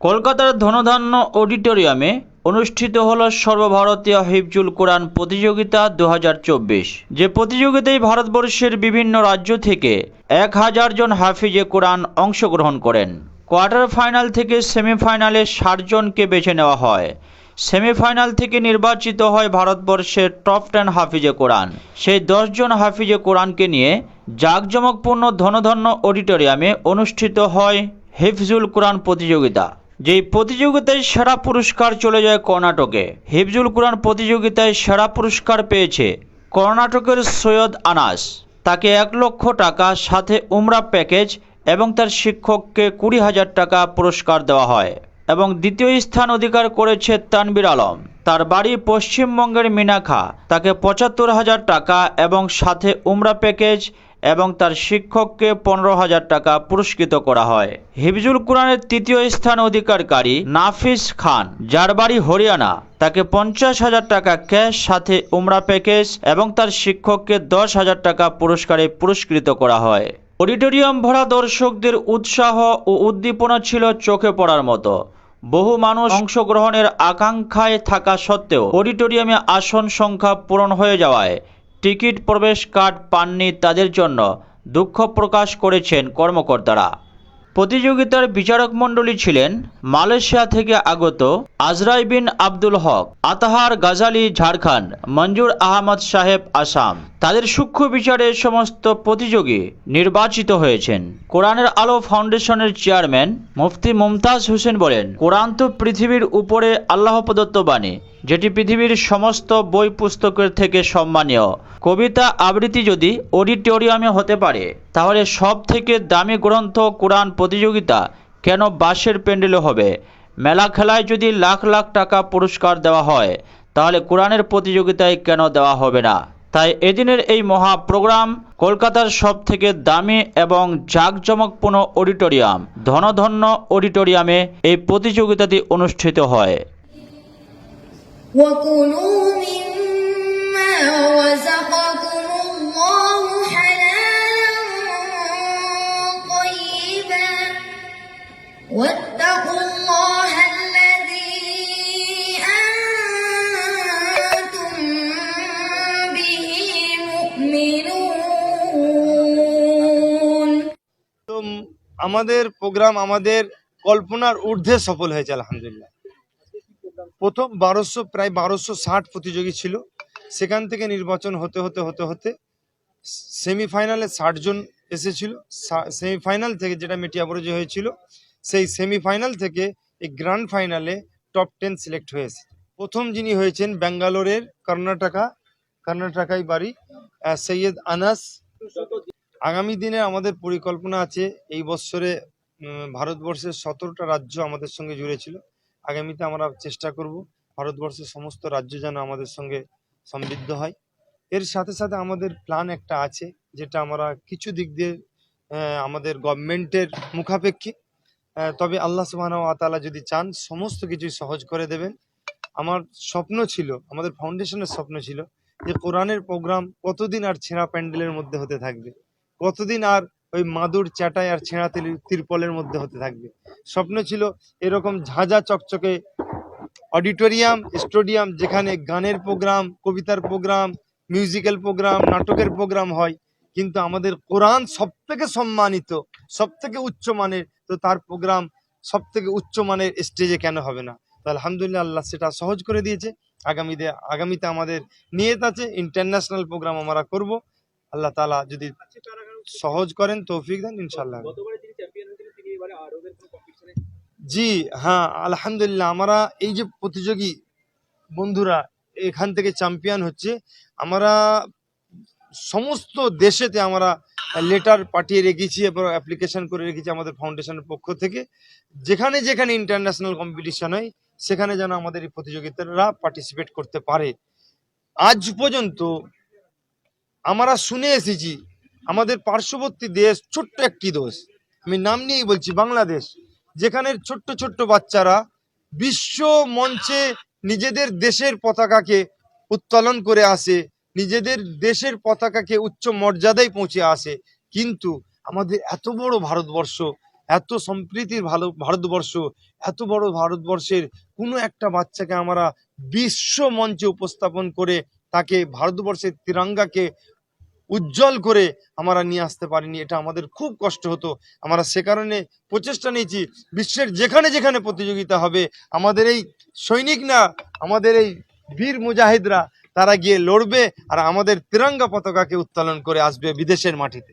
কলকাতার ধনধান্য অডিটোরিয়ামে অনুষ্ঠিত হল সর্বভারতীয় হিফজুল কোরআন প্রতিযোগিতা দু হাজার চব্বিশ। যে প্রতিযোগিতায় ভারতবর্ষের বিভিন্ন রাজ্য থেকে এক হাজার জন হাফিজে কোরআন অংশগ্রহণ করেন। কোয়ার্টার ফাইনাল থেকে সেমিফাইনালে ষাট জনকে বেছে নেওয়া হয়। সেমিফাইনাল থেকে নির্বাচিত হয় ভারতবর্ষের টপ টেন হাফিজে কোরআন। সেই দশজন হাফিজে কোরআনকে নিয়ে জাঁকজমকপূর্ণ ধনধন্য অডিটোরিয়ামে অনুষ্ঠিত হয় হিফজুল কোরআন প্রতিযোগিতা। যেই প্রতিযোগিতায় সেরা পুরস্কার চলে যায় কর্ণাটকে। হিফজুল কোরআন প্রতিযোগিতায় সেরা পুরস্কার পেয়েছে কর্ণাটকের সৈয়দ আনাস। তাকে এক লক্ষ টাকা সাথে উমরা প্যাকেজ এবং তার শিক্ষককে কুড়ি হাজার টাকা পুরস্কার দেওয়া হয় এবং দ্বিতীয় স্থান অধিকার করেছে তানবির আলম। তার বাড়ি পশ্চিমবঙ্গের মিনাখা তাকে পঁচাত্তর হাজার টাকা এবং সাথে উমরা প্যাকেজ এবং তার শিক্ষককে পনেরো হাজার টাকা পুরস্কৃত করা হয়। হিফজুল কোরআনের তৃতীয় স্থান অধিকারকারী নাফিস খান, যার বাড়ি হরিয়ানা, তাকে পঞ্চাশ হাজার টাকা ক্যাশ, সাথে উমরা প্যাকেজ এবং তার শিক্ষককে দশ হাজার টাকা পুরস্কারে পুরস্কৃত করা হয়। অডিটোরিয়াম ভরা দর্শকদের উৎসাহ ও উদ্দীপনা ছিল চোখে পড়ার মতো। বহু মানুষ অংশগ্রহণের আকাঙ্ক্ষায় থাকা সত্ত্বেও অডিটোরিয়ামে আসন সংখ্যা পূরণ হয়ে যাওয়ায় টিকিট প্রবেশ কার্ড পাননি তাদের জন্য দুঃখ প্রকাশ করেছেন কর্মকর্তারা। প্রতিযোগিতার বিচারক মণ্ডলী ছিলেন মালয়েশিয়া থেকে আগত আজরাই বিন আব্দুল হক, আতাহার গাজালি, ঝাড়খণ্ড, মঞ্জুর আহমদ সাহেব, আসাম। তাদের সূক্ষ্ম বিচারে সমস্ত প্রতিযোগী নির্বাচিত হয়েছেন। কোরআনের আলো ফাউন্ডেশনের চেয়ারম্যান মুফতি মুমতাজ হোসেন বলেন, কোরআন তো পৃথিবীর উপরে আল্লাহ প্রদত্ত বাণী, যেটি পৃথিবীর সমস্ত বই পুস্তকের থেকে সম্মানীয়। কবিতা আবৃত্তি যদি অডিটোরিয়ামে হতে পারে, তাহলে সব থেকে দামি গ্রন্থ কোরআন প্রতিযোগিতা কেন বাঁশের প্যান্ডেলে হবে? মেলা খেলায় যদি লাখ লাখ টাকা পুরস্কার দেওয়া হয়, তাহলে কোরআনের প্রতিযোগিতায় কেন দেওয়া হবে না? তাই এদিনের এই মহা প্রোগ্রাম কলকাতার সব থেকে দামি এবং জাঁকজমকপূর্ণ অডিটোরিয়াম, ধনধন্য অডিটোরিয়ামে এই প্রতিযোগিতাটি অনুষ্ঠিত হয় What? আমাদের প্রোগ্রাম আমাদের কল্পনার ঊর্ধ্বে সফল হয়েছে, আলহামদুলিল্লাহ। প্রথম বারোশো, প্রায় বারোশো ষাট প্রতিযোগী ছিল। সেখান থেকে নির্বাচন হতে হতে হতে হতে সেমিফাইনালে ষাট জন এসেছিল। সেমিফাইনাল থেকে যেটা মেটিয়াবরজে হয়েছিল, সেই সেমিফাইনাল থেকে এই গ্র্যান্ড ফাইনালে টপ টেন সিলেক্ট হয়েছে প্রথম যিনি হয়েছেন, ব্যাঙ্গালোরের কর্ণাটকা কর্ণাটকায় বাড়ি সৈয়দ আনাস আগামী দিনে আমাদের পরিকল্পনা আছে, এই বছরে ভারতবর্ষের সতেরোটা রাজ্য আমাদের সঙ্গে জুড়ে ছিল। আগামীতে আমরা চেষ্টা করব ভারতবর্ষের সমস্ত রাজ্য যেন আমাদের সঙ্গে সমৃদ্ধ হয়। এর সাথে সাথে আমাদের প্ল্যান একটা আছে, যেটা আমরা কিছু দিক দিয়ে আমাদের গভর্নমেন্টের মুখাপেক্ষী। তবে আল্লাহ সুবাহ আতালা যদি চান, সমস্ত কিছুই সহজ করে দেবেন। আমার স্বপ্ন ছিল, আমাদের ফাউন্ডেশনের স্বপ্ন ছিল, যে কোরআনের প্রোগ্রাম কতদিন আর ছেঁড়া প্যান্ডেলের মধ্যে হতে থাকবে। কতদিন আর ওই মাদুর চাটাই আর ছেঁড়া তিরপলের মধ্যে হতে থাকবে? স্বপ্ন ছিল এরকম ঝাঁঝা চকচকে অডিটোরিয়াম, স্টেডিয়াম, যেখানে গানের প্রোগ্রাম, কবিতার প্রোগ্রাম, মিউজিক্যাল প্রোগ্রাম, নাটকের প্রোগ্রাম হয়। কিন্তু আমাদের কোরআন সব থেকে সম্মানিত সব থেকে উচ্চ মানের, তো তার প্রোগ্রাম সব থেকে উচ্চ মানের স্টেজে কেন হবে না? তো আলহামদুলিল্লাহ আল্লাহ সেটা সহজ করে দিয়েছে। আগামীতে আগামীতে আমাদের নিয়ত আছে, ইন্টারন্যাশনাল প্রোগ্রাম আমরা করব। আল্লাহ তালা যদি সহজ করেন তৌফিক দেন ইনশাল্লাহ জি হ্যাঁ আলহামদুলিল্লাহ আমরা এই যে প্রতিযোগী বন্ধুরা এখান থেকে চ্যাম্পিয়ন হচ্ছে আমরা সমস্ত দেশেতে আমরা লেটার পাঠিয়ে রেখেছি এবং অ্যাপ্লিকেশন করে রেখেছি আমাদের ফাউন্ডেশনের পক্ষ থেকে। যেখানে যেখানে ইন্টারন্যাশনাল কম্পিটিশন হয় সেখানে যেন আমাদের এই প্রতিযোগিতারা পার্টিসিপেট করতে পারে। আজ পর্যন্ত আমরা শুনে এসেছি আমাদের পার্শ্ববর্তী দেশ ছোট্ট একটি দেশ। আমি নাম নিয়েই বলছি বাংলাদেশ। যেখানে ছোট্ট ছোট্ট বাচ্চারা বিশ্ব মঞ্চে নিজেদের দেশের পতাকাকে উত্তোলন করে আসে, নিজেদের দেশের পতাকাকে উচ্চ মর্যাদায় পৌঁছে আসে। কিন্তু আমাদের এত বড় ভারতবর্ষ, এত সম্প্রীতির ভালো ভারতবর্ষ, এত বড় ভারতবর্ষের কোনো একটা বাচ্চাকে আমরা বিশ্ব মঞ্চে উপস্থাপন করে তাকে ভারতবর্ষের তিরঙ্গাকে উজ্জ্বল করে আমরা নিয়ে আসতে পারিনি, এটা আমাদের খুব কষ্ট হতো। আমরা সে কারণে প্রচেষ্টা নিয়েছি, বিশ্বের যেখানে যেখানে প্রতিযোগিতা হবে, আমাদের এই সৈনিক না, আমাদের এই বীর মুজাহিদরা, তারা গিয়ে লড়বে আর আমাদের তিরঙ্গা পতাকাকে উত্তোলন করে আসবে বিদেশের মাটিতে।